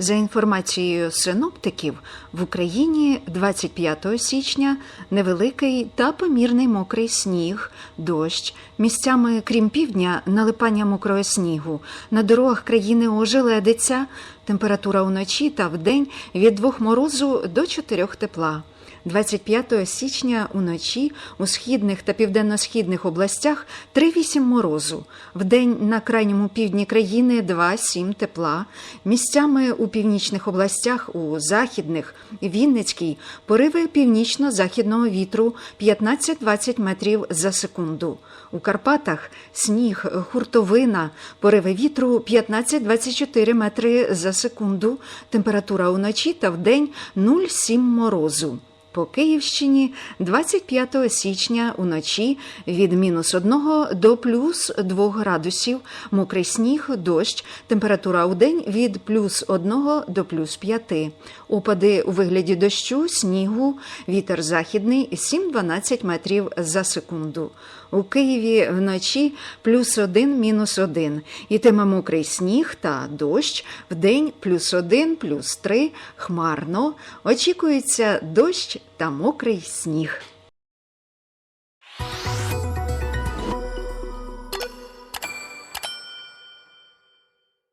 За інформацією синоптиків, в Україні 25 січня невеликий та помірний мокрий сніг, дощ, місцями, крім півдня, налипання мокрого снігу. На дорогах країни ожеледиться, температура вночі та вдень від 2 морозу до 4 тепла. 25 січня уночі у східних та південно-східних областях 3,8 морозу. Вдень на крайньому півдні країни 2,7 тепла. Місцями у північних областях, у західних, Вінницькій, пориви північно-західного вітру 15-20 метрів за секунду. У Карпатах сніг, хуртовина, пориви вітру 15-24 метри за секунду. Температура уночі та вдень 0,7 морозу. По Київщині 25 січня уночі від мінус 1 до плюс 2 градусів, мокрий сніг, дощ, температура у день від плюс 1 до плюс 5. Опади у вигляді дощу, снігу, вітер західний 7-12 метрів за секунду. У Києві вночі плюс 1, мінус 1. Ітиме мокрий сніг та дощ, вдень плюс 1, плюс 3, хмарно. Очікується дощ та мокрий сніг.